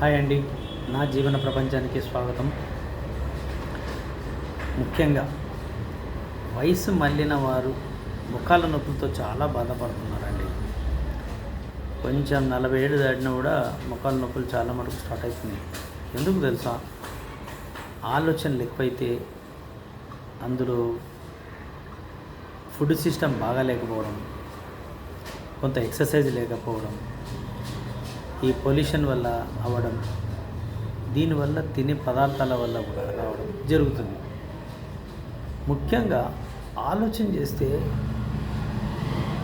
Hi అండి. నా జీవన ప్రపంచానికి స్వాగతం. ముఖ్యంగా వయసు మళ్ళిన వారు ముఖాల నొప్పులతో చాలా బాధపడుతున్నారండి. కొంచెం నలభై ఏడు దాటినా కూడా ముఖాల నొప్పులు చాలా మటుకు స్టార్ట్ అవుతున్నాయి ఎందుకు తెలుసా? ఆలోచనలు ఎక్కువైతే అందులో ఫుడ్ సిస్టమ్ బాగా లేకపోవడం కొంత ఎక్సర్సైజ్ లేకపోవడం ఈ పొల్యూషన్ వల్ల అవ్వడం దీనివల్ల తినే పదార్థాల వల్ల కూడా రావడం జరుగుతుంది. ముఖ్యంగా ఆలోచన చేస్తే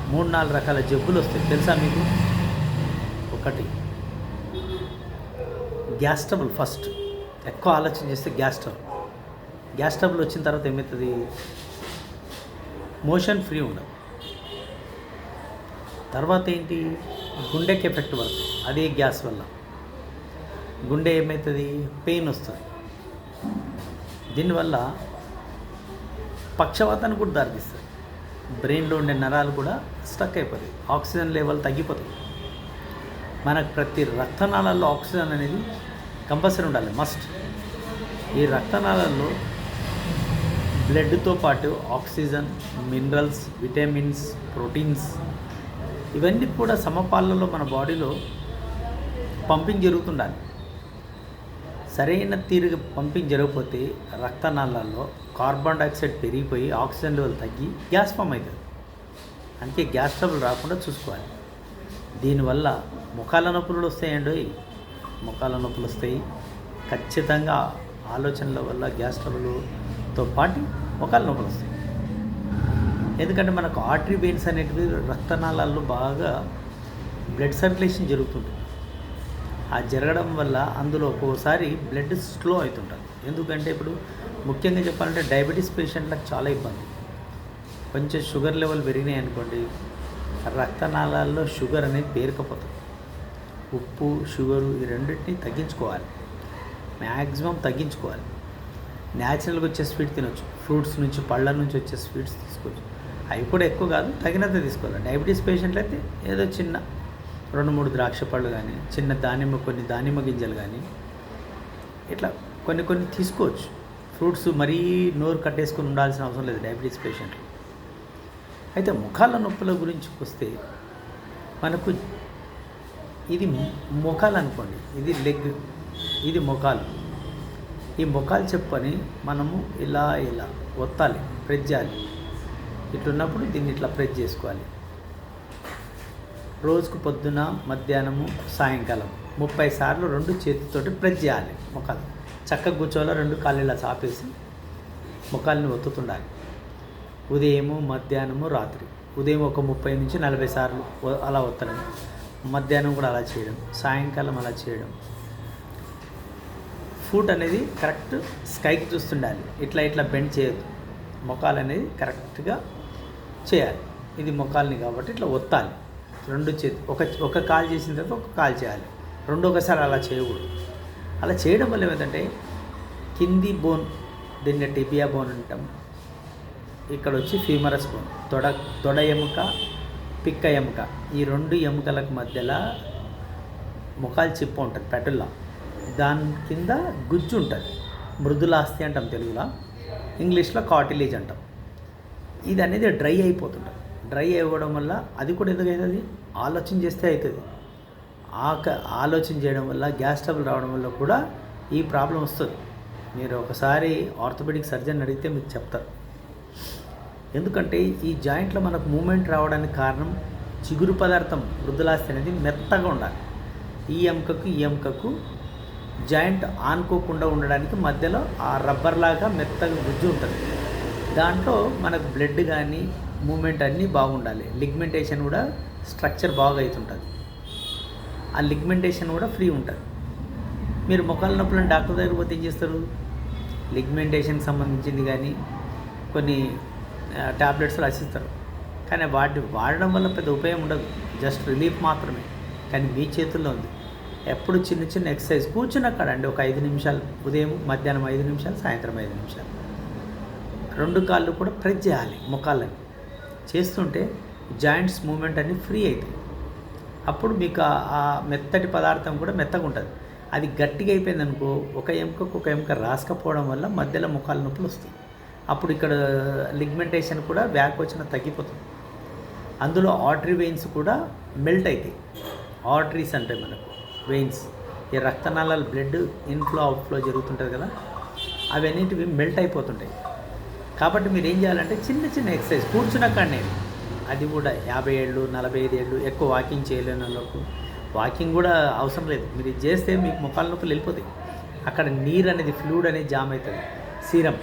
మూడు నాలుగు రకాల జబ్బులు వస్తాయి. తెలుసా మీకు? ఒకటి గ్యాస్ ట్రబుల్ ఫస్ట్. ఎక్కువ ఆలోచన చేస్తే గ్యాస్ ట్రబుల్. గ్యాస్ ట్రబుల్ వచ్చిన తర్వాత ఏమవుతుంది? మోషన్ ఫ్రీ ఉండదు. తర్వాత ఏంటి? గుండెకి ఎఫెక్ట్ పడుతుంది అదే గ్యాస్ వల్ల. గుండె ఏమవుతుంది పెయిన్ వస్తుంది. దీనివల్ల పక్షవాతానికి కూడా దారితీస్తుంది. బ్రెయిన్లో ఉండే నరాలు కూడా స్టక్ అయిపోతాయి. ఆక్సిజన్ లెవెల్ తగ్గిపోతుంది మనకు ప్రతి రక్తనాళాల్లో ఆక్సిజన్ అనేది కంపల్సరీ ఉండాలి. మస్ట్. ఈ రక్తనాళాల్లో బ్లడ్తో పాటు ఆక్సిజన్ మినరల్స్ విటమిన్స్ ప్రోటీన్స్ ఇవన్నీ కూడా సమపాలలో మన బాడీలో పంపింగ్ జరుగుతుండాలి. సరైన తీరుగా పంపింగ్ జరగకపోతే రక్తనాళాల్లో కార్బన్ డైఆక్సైడ్ పెరిగిపోయి ఆక్సిజన్ లెవెల్ తగ్గి గ్యాస్ ఫామ్ అవుతుంది. అందుకే గ్యాస్ ట్రబుల్ రాకుండా చూసుకోవాలి. దీనివల్ల ముఖాల నొప్పులు వస్తాయండి. ముఖాల నొప్పులు వస్తాయి. ఖచ్చితంగా ఆలోచనల వల్ల గ్యాస్ ట్రబుల్తో పాటు ముఖాల నొప్పులు వస్తాయి. ఎందుకంటే మనకు ఆర్టరీ వెయిన్స్ అనేటివి రక్తనాళాల్లో బాగా బ్లడ్ సర్క్యులేషన్ జరుగుతుంది. ఆ జరగడం వల్ల అందులో ఒక్కోసారి బ్లడ్ స్లో అవుతుంటుంది. ఎందుకంటే ఇప్పుడు ముఖ్యంగా చెప్పాలంటే డయాబెటీస్ పేషెంట్లకు చాలా ఇబ్బంది. కొంచెం షుగర్ లెవెల్ పెరిగినాయి అనుకోండి రక్తనాళాల్లో షుగర్ అనేది పేరుకపోతుంది. ఉప్పు షుగరు ఈ రెండింటిని తగ్గించుకోవాలి. మ్యాక్సిమం తగ్గించుకోవాలి. న్యాచురల్గా వచ్చే స్వీట్ తినొచ్చు. ఫ్రూట్స్ నుంచి పళ్ళ నుంచి వచ్చే స్వీట్స్ తీసుకోవచ్చు. అవి కూడా ఎక్కువ కాదు తగినంత తీసుకోవాలి. డయాబెటీస్ పేషెంట్లు అయితే ఏదో చిన్న రెండు మూడు ద్రాక్ష పళ్ళు కానీ చిన్న దానిమ్మ కొన్ని దానిమ్మ గింజలు కానీ ఇట్లా కొన్ని కొన్ని తీసుకోవచ్చు. ఫ్రూట్స్ మరీ నోరు కట్టేసుకొని ఉండాల్సిన అవసరం లేదు డయాబెటీస్ పేషెంట్లు అయితే ముఖాల నొప్పుల గురించి వస్తే మనకు ఇది ముఖాలు అనుకోండి. ఇది లెగ్ ఇది ముఖాలు. ఈ ముఖాలు చెప్పని మనము ఇలా ఇలా ఒత్తాలి ప్రెజ్జాలి. చేయాలి ఇట్లున్నప్పుడు దీన్ని ఇట్లా ప్రెస్ చేసుకోవాలి. రోజుకు పొద్దున మధ్యాహ్నము సాయంకాలం ముప్పై సార్లు రెండు చేతితోటి ప్రెస్ చేయాలి. ముఖాలు చక్కగా కూర్చోవాలి? రెండు కాళ్ళు ఇలా చాపేసి ముఖాలని ఒత్తుతుండాలి. ఉదయము మధ్యాహ్నము రాత్రి ఉదయం ఒక ముప్పై నుంచి నలభై సార్లు అలా ఒత్తడం. మధ్యాహ్నం కూడా అలా చేయడం. సాయంకాలం అలా చేయడం. ఫుట్ అనేది కరెక్ట్ స్కైకి చూస్తుండాలి. ఇట్లా ఇట్లా బెండ్ చేయొద్దు. ముఖాలు అనేది కరెక్ట్గా చేయాలి. ఇది ముఖాలని కాబట్టి ఇట్లా ఒత్తాలి. రెండు చేతి ఒక ఒక కాల్ చేసిన తర్వాత ఒక కాల్ చేయాలి. రెండు ఒకసారి అలా చేయకూడదు. అలా చేయడం వల్ల ఏమిటంటే కింది బోన్ దీన్ని టిబియా బోన్ అంటాం. ఇక్కడ వచ్చి ఫీమరస్ బోన్ తొడ తొడ ఎముక పిక్క ఎముక. ఈ రెండు ఎముకలకు మధ్యలో ముఖాలు చిప్ప ఉంటుంది పెటుల్లా దాని కింద గుజ్జు ఉంటుంది. మృదులాస్తి అంటాం తెలుగులో. ఇంగ్లీష్లో కాటిలేజ్ అంటాం. ఇది అనేది డ్రై అయిపోతుంటుంది. డ్రై అవ్వడం వల్ల అది కూడా ఎందుకైతుంది ఆలోచన చేస్తే అవుతుంది. ఆక ఆలోచన చేయడం వల్ల గ్యాస్ ట్రబుల్ రావడం వల్ల కూడా ఈ ప్రాబ్లం వస్తుంది. మీరు ఒకసారి ఆర్థోపెడిక్ సర్జన్ అడిగితే మీకు చెప్తారు. ఎందుకంటే ఈ జాయింట్లో మనకు మూమెంట్ రావడానికి కారణం చిగురు పదార్థం వృద్ధులాస్తి అనేది మెత్తగా ఉండాలి. ఈ ఎముకకు ఈ ఎముకకు జాయింట్ ఆనుకోకుండా ఉండడానికి మధ్యలో ఆ రబ్బర్ లాగా మెత్తగా గుజ్జు ఉంటుంది. దాంట్లో మనకు బ్లడ్ కానీ మూమెంట్ అన్నీ బాగుండాలి. లిగ్మెంటేషన్ కూడా స్ట్రక్చర్ బాగా అవుతుంటుంది ఆ లిగ్మెంటేషన్ కూడా ఫ్రీ ఉంటుంది. మీరు ముఖాల నొప్పులను డాక్టర్ దగ్గర పోతే ఏం చేస్తారు? లిగ్మెంటేషన్కి సంబంధించింది కానీ కొన్ని ట్యాబ్లెట్స్ రాసిస్తారు. కానీ వాటి వాడడం వల్ల పెద్ద ఉపయోగం ఉండదు. జస్ట్ రిలీఫ్ మాత్రమే. కానీ మీ చేతుల్లో ఉంది. ఎప్పుడు చిన్న చిన్న ఎక్సర్సైజ్ కూర్చున్న అక్కడ అండి. ఒక ఐదు నిమిషాలు ఉదయం మధ్యాహ్నం ఐదు నిమిషాలు సాయంత్రం ఐదు నిమిషాలు. రెండు కాళ్ళు కూడా ప్రెస్ చేయాలి ముఖాలని చేస్తుంటే జాయింట్స్ మూమెంట్ అన్నీ ఫ్రీ అవుతాయి అప్పుడు మీకు ఆ- ఆ మెత్తటి పదార్థం కూడా మెత్తగా ఉంటుంది. అది గట్టిగా అయిపోయింది అనుకో ఒక ఎముకకు ఒక ఎముక రాసుకపోవడం వల్ల మధ్యలో ముఖాల నొప్పులు వస్తాయి. అప్పుడు ఇక్కడ లిగ్మెంటేషన్ కూడా బ్యాక్ వచ్చిన తగ్గిపోతుంది. అందులో ఆర్టరీ వెయిన్స్ కూడా మెల్ట్ అవుతాయి ఆర్టరీస్ అంటే మనకు వెయిన్స్ ఈ రక్తనాళాల బ్లడ్ ఇన్ఫ్లో అవుట్ఫ్లో జరుగుతుంటుంది కదా? అవన్నిటివి మెల్ట్ అయిపోతుంటాయి. కాబట్టి మీరు ఏం చేయాలంటే చిన్న చిన్న ఎక్సర్సైజ్ కూర్చున్న కాడనే అది కూడా యాభై ఏళ్ళు నలభై ఐదు ఏళ్ళు ఎక్కువ వాకింగ్ చేయలేని వాళ్ళకు వాకింగ్ కూడా అవసరం లేదు. మీరు ఇది చేస్తే మీకు ముఖాల నొప్పులు వెళ్ళిపోతాయి. అక్కడ నీరు అనేది ఫ్లూడ్ అనేది జామ్ అవుతుంది. సీరం.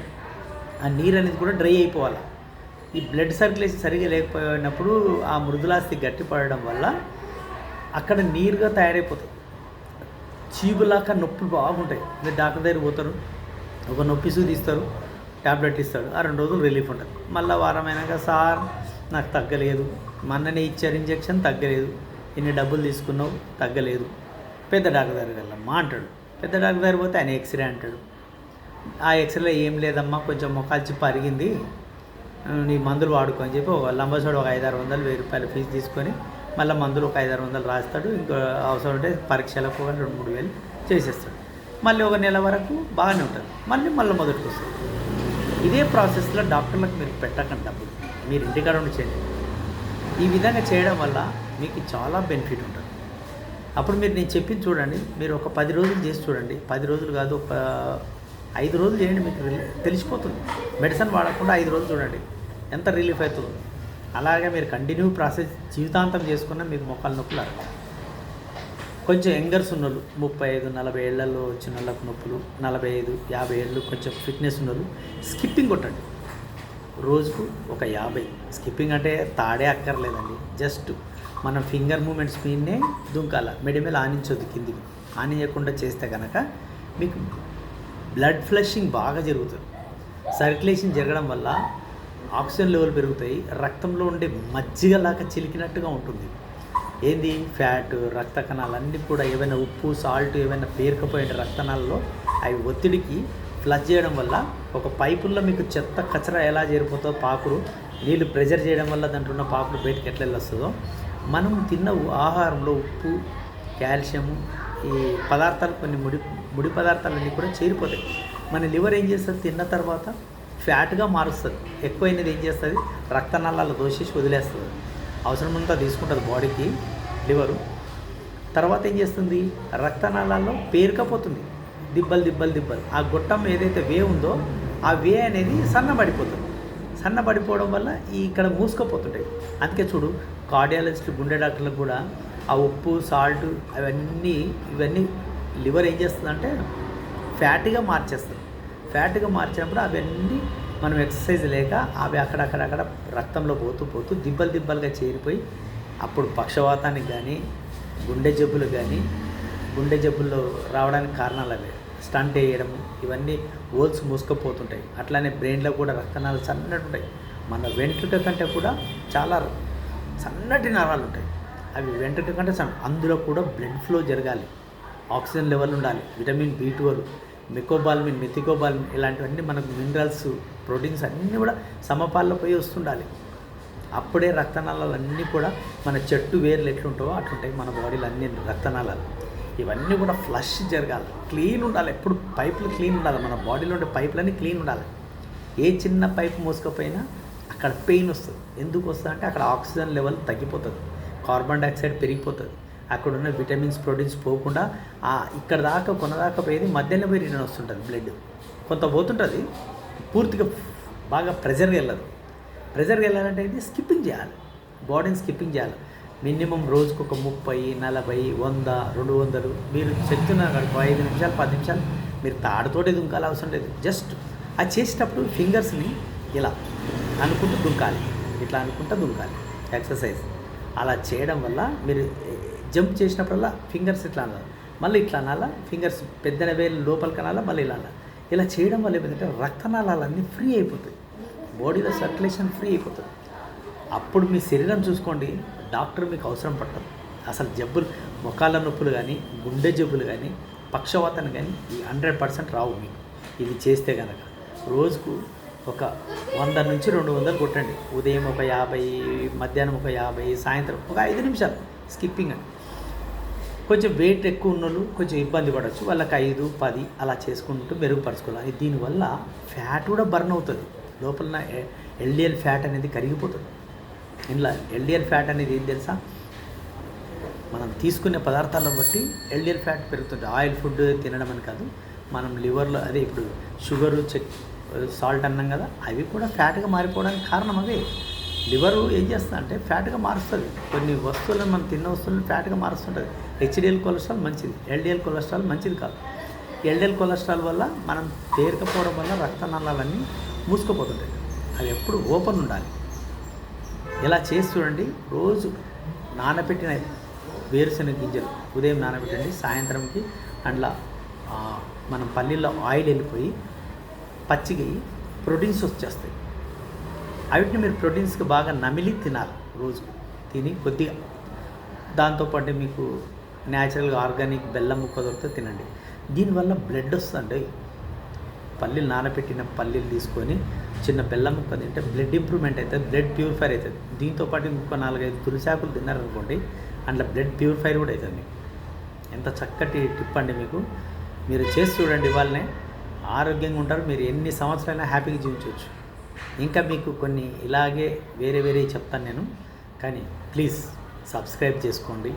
ఆ నీరు అనేది కూడా డ్రై అయిపోవాలి. ఈ బ్లడ్ సర్క్యులేషన్ సరిగా లేకపోయినప్పుడు ఆ మృదులాస్తి గట్టిపడడం వల్ల అక్కడ నీరుగా తయారైపోతుంది చీబులాగా నొప్పులు బాగుంటాయి. మీరు డాక్టర్ దగ్గర పోతారు. ఒక నొప్పి సూదిస్తారు. ట్యాబ్లెట్ ఇస్తాడు. ఆ రెండు రోజులు రిలీఫ్ ఉంటుంది. మళ్ళీ వారం అయినాక సార్ నాకు తగ్గలేదు. మొన్ననే ఇచ్చారు ఇంజెక్షన్ తగ్గలేదు. ఇన్ని డబ్బులు తీసుకున్నావు తగ్గలేదు. పెద్ద డాక్టర్ దగ్గరికి వెళ్ళమ్మా అంటాడు. పెద్ద డాక్టర్ దగ్గర పోతే ఆయన ఎక్స్రే అంటాడు. ఆ ఎక్స్రేలో ఏం లేదమ్మా కొంచెం మొఖాలు పరిగింది. నీ మందులు వాడుకో అని చెప్పి ఒక లంబసోడు ఒక ఐదారు వందలు వెయ్యి రూపాయలు ఫీజు తీసుకొని మళ్ళీ మందులు ఒక ఐదారు వందలు రాస్తాడు. ఇంకో అవసరం ఉంటే పరీక్షలకు రెండు మూడు వేలు చేసేస్తాడు. మళ్ళీ ఒక నెల వరకు బాగానే ఉంటుంది. మళ్ళీ మళ్ళీ మొదటికి వస్తుంది ఇదే ప్రాసెస్లో డాక్టర్లకు మీరు పెట్టకండి డబ్బులు. మీరు ఇంటికాడ ఉండి చేయండి. ఈ విధంగా చేయడం వల్ల మీకు చాలా బెనిఫిట్ ఉంటుంది. అప్పుడు మీరు నేను చెప్పింది చూడండి మీరు ఒక పది రోజులు చేసి చూడండి. పది రోజులు కాదు ఒక ఐదు రోజులు చేయండి మీకు రిలీ- తెలిసిపోతుంది. మెడిసిన్ వాడకుండా ఐదు రోజులు చూడండి ఎంత రిలీఫ్ అవుతుందో. అలాగే మీరు కంటిన్యూ ప్రాసెస్ జీవితాంతం చేసుకున్న మీకు మొక్కలు నొప్పులు అర్థం కొంచెం యంగర్స్ ఉన్నోళ్ళు ముప్పై ఐదు నలభై ఏళ్ళలో వచ్చిన వాళ్ళకు నొప్పులు నలభై ఐదు యాభై ఏళ్ళు కొంచెం ఫిట్నెస్ ఉన్నోళ్ళు స్కిప్పింగ్ కొట్టండి. రోజుకు ఒక యాభై. స్కిప్పింగ్ అంటే తాడే అక్కర్లేదండి జస్ట్ మన ఫింగర్ మూమెంట్స్ మీదనే దుంకాల మెడిమేల ఆనించొద్దు కిందికి. ఆనియకుండా చేస్తే కనుక మీకు బ్లడ్ ఫ్లషింగ్ బాగా జరుగుతుంది. సర్క్యులేషన్ జరగడం వల్ల ఆక్సిజన్ లెవెల్ పెరుగుతాయి రక్తంలో ఉండే మజ్జిగలాగా చిలికినట్టుగా ఉంటుంది. ఏంది? ఫ్యాట్ రక్త కణాలు అన్నీ కూడా ఏవైనా ఉప్పు సాల్ట్ ఏమైనా పేరుకపోయిన రక్తనాల్లో అవి ఒత్తిడికి ఫ్లష్ చేయడం వల్ల ఒక పైపుల్లో మీకు చెత్త కచరా ఎలా చేరిపోతుందో పాకుడు నీళ్ళు ప్రెజర్ చేయడం వల్ల దాంట్లో ఉన్న పాకుడు బయటకు ఎట్లా వెళ్ళొస్తుందో. మనం తిన్న ఆహారంలో ఉప్పు కాల్షియము ఈ పదార్థాలు కొన్ని ముడి ముడి పదార్థాలన్నీ కూడా చేరిపోతాయి. మన లివర్ ఏం చేస్తుంది? తిన్న తర్వాత ఫ్యాట్గా మారుస్తుంది. ఎక్కువైనది ఏం చేస్తుంది? రక్తనాళాలు దోషేసి వదిలేస్తుంది. అవసరమంతా తీసుకుంటుంది బాడీకి. లివరు. తర్వాత ఏం చేస్తుంది? రక్తనాళాల్లో పేరుకపోతుంది. దిబ్బలు దిబ్బలు దిబ్బలు. ఆ గొట్టం ఏదైతే వే ఉందో ఆ వే అనేది సన్నబడిపోతుంది. సన్నబడిపోవడం వల్ల ఈ ఇక్కడ మూసుకుపోతుంటాయి. అందుకే చూడు కార్డియాలజిస్ట్ గుండె డాక్టర్లకు కూడా ఆ ఉప్పు సాల్ట్ అవన్నీ ఇవన్నీ లివర్ ఏం చేస్తుందంటే ఫ్యాట్గా మార్చేస్తుంది. ఫ్యాట్గా మార్చినప్పుడు అవన్నీ మనం ఎక్సర్సైజ్ లేక అవి అక్కడక్కడక్కడ రక్తంలో పోతూ పోతూ దిబ్బలు దిబ్బలుగా చేరిపోయి అప్పుడు పక్షవాతానికి కానీ గుండె జబ్బులు కానీ గుండె జబ్బుల్లో రావడానికి కారణాలు అవే. స్టంట్ వేయడం ఇవన్నీ ఓల్స్ మూసుకుపోతుంటాయి. అట్లానే బ్రెయిన్లో కూడా రక్తనాలు సన్నటి ఉంటాయి. మన వెంట్రుక కంటే కూడా చాలా సన్నటి నరాలు ఉంటాయి. అవి వెంట్రుక కంటే సన్న అందులో కూడా బ్లడ్ ఫ్లో జరగాలి. ఆక్సిజన్ లెవెల్ ఉండాలి. Vitamin B twelve mecobalamin methylcobalamin ఇలాంటివన్నీ మనకు మినరల్స్ ప్రోటీన్స్ అన్నీ కూడా సమపాల్లో పోయి వస్తుండాలి. అప్పుడే రక్తనాళాలు అన్నీ కూడా మన చెట్టు వేర్లు ఎట్లుంటావో అట్లుంటాయి మన బాడీలో అన్ని రక్తనాళాలు. ఇవన్నీ కూడా ఫ్లష్ జరగాలి. క్లీన్ ఉండాలి. ఎప్పుడు పైపులు క్లీన్ ఉండాలి. మన బాడీలో ఉండే పైపులన్నీ క్లీన్ ఉండాలి. ఏ చిన్న పైపు మూసుకపోయినా అక్కడ పెయిన్ వస్తుంది. ఎందుకు వస్తుంది అంటే అక్కడ ఆక్సిజన్ లెవెల్ తగ్గిపోతుంది. కార్బన్ డైఆక్సైడ్ పెరిగిపోతుంది. అక్కడ ఉన్న విటమిన్స్ ప్రోటీన్స్ పోకుండా ఆ ఇక్కడ దాకా కొనదాకా పోయేది మధ్యలో పోయి రిటర్న్ వస్తుంటుంది బ్లడ్. కొంత పోతుంటుంది. పూర్తిగా బాగా ప్రెజర్గా వెళ్ళదు. ప్రెజర్ వెళ్ళాలంటే ఇది స్కిప్పింగ్ చేయాలి. బాడీని స్కిప్పింగ్ చేయాలి. మినిమం రోజుకు ఒక ముప్పై నలభై వంద రెండు వందలు. మీరు చెప్తున్నారు కనుక ఐదు నిమిషాలు పది నిమిషాలు. మీరు తాడుతోటే దుంకాలి అవసరం లేదు. జస్ట్ అది చేసేటప్పుడు ఫింగర్స్ని ఇలా అనుకుంటూ దుంకాలి. ఇట్లా అనుకుంటూ దుంకాలి. ఎక్సర్సైజ్. అలా చేయడం వల్ల మీరు జంప్ చేసినప్పుడల్లా ఫింగర్స్ ఇట్లా అనాలి. మళ్ళీ ఇట్లా అనాలా? ఫింగర్స్ పెద్దన వేలు లోపలికి అనాలా? మళ్ళీ ఇలా అనాలి? ఇలా చేయడం వల్ల ఏమైందంటే రక్తనాళాలన్నీ ఫ్రీ అయిపోతాయి. బాడీలో సర్క్యులేషన్ ఫ్రీ అయిపోతుంది. అప్పుడు మీ శరీరం చూసుకోండి డాక్టర్ మీకు అవసరం పట్టదు అసలు జబ్బులు మొకాల నొప్పులు కానీ గుండె జబ్బులు కానీ పక్షవాతం కానీ ఈ హండ్రెడ్ పర్సెంట్ రావు మీకు. ఇది చేస్తే కనుక రోజుకు ఒక వంద నుంచి రెండు వందలు కొట్టండి. ఉదయం ఒక యాభై మధ్యాహ్నం ఒక యాభై సాయంత్రం ఒక ఐదు నిమిషాలు. స్కిప్పింగ్ అని. కొంచెం వెయిట్ ఎక్కువ ఉన్నోళ్ళు కొంచెం ఇబ్బంది పడవచ్చు వాళ్ళకి ఐదు పది అలా చేసుకుంటూ మెరుగుపరచుకోవాలి. దీనివల్ల ఫ్యాట్ కూడా బర్న్ అవుతుంది. లోపల ఎల్డిఎల్ ఫ్యాట్ అనేది కరిగిపోతుంది. ఇంట్లో ఎల్డిఎల్ ఫ్యాట్ అనేది ఏం తెలుసా? మనం తీసుకునే పదార్థాలను బట్టి ఎల్డిఎల్ ఫ్యాట్ పెరుగుతుంది. ఆయిల్ ఫుడ్ తినడం అని కాదు. మనం లివర్లో అదే ఇప్పుడు షుగరు చెక్ సాల్ట్ అన్నాం కదా అవి కూడా ఫ్యాట్గా మారిపోవడానికి కారణం అదే లివరు ఏం చేస్తుంది అంటే ఫ్యాట్గా మారుస్తుంది. కొన్ని వస్తువులను మనం తిన్న వస్తువులను ఫ్యాట్గా మారుస్తుంటుంది. హెచ్డిఎల్ కొలెస్ట్రాల్ మంచిది. ఎల్డిఎల్ కొలెస్ట్రాల్ మంచిది కాదు. ఎల్డిఎల్ కొలెస్ట్రాల్ వల్ల మనం తేరకపోవడం వల్ల రక్తనాళాలన్నీ మూసుకుపోతుంటాయి. అవి ఎప్పుడు ఓపెన్ ఉండాలి. ఇలా చేసి చూడండి రోజు నానబెట్టిన వేరుశనగ గింజలు ఉదయం నానబెట్టండి సాయంత్రంకి అందులో మనం పల్లీల్లో ఆయిల్ వెళ్ళిపోయి పచ్చిగి ప్రోటీన్స్ వచ్చేస్తాయి అవిటిని మీరు ప్రోటీన్స్కి బాగా నమిలి తినాలి రోజు. తిని కొద్దిగా. దాంతోపాటు మీకు న్యాచురల్గా ఆర్గానిక్ బెల్లం ముక్క దొరికితే తినండి. దీనివల్ల బ్లడ్ వస్తుందండి. పల్లీలు నానబెట్టిన పల్లీలు తీసుకొని చిన్న బెల్లం ముక్క తింటే బ్లడ్ ఇంప్రూవ్మెంట్ అవుతుంది బ్లడ్ ప్యూరిఫైర్ అవుతుంది. దీంతో పాటు ఇంకో నాలుగైదు తులసాకులు తిన్నారనుకోండి అందులో బ్లడ్ ప్యూరిఫైర్ కూడా అవుతుంది మీకు. ఎంత చక్కటి టిప్ అండి మీకు. మీరు చేసి చూడండి వాళ్ళనే ఆరోగ్యంగా ఉంటారు మీరు ఎన్ని సంవత్సరాలైనా హ్యాపీగా జీవించవచ్చు. ఇంకా మీకు కొన్ని ఇలాగే వేరే వేరే చెప్తాను నేను. కానీ ప్లీజ్ సబ్స్క్రైబ్ చేసుకోండి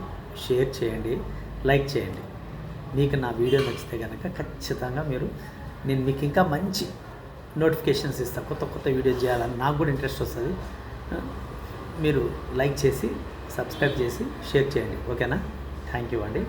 షేర్ చేయండి లైక్ చేయండి. మీకు నా వీడియో నచ్చితే కనుక ఖచ్చితంగా మీరు నేను మీకు ఇంకా మంచి నోటిఫికేషన్స్ ఇస్తాను. కొత్త కొత్త వీడియోస్ చేయాలని నాకు కూడా ఇంట్రెస్ట్ వస్తుంది. మీరు లైక్ చేసి సబ్స్క్రైబ్ చేసి షేర్ చేయండి. ఓకేనా? థ్యాంక్ యూ అండి.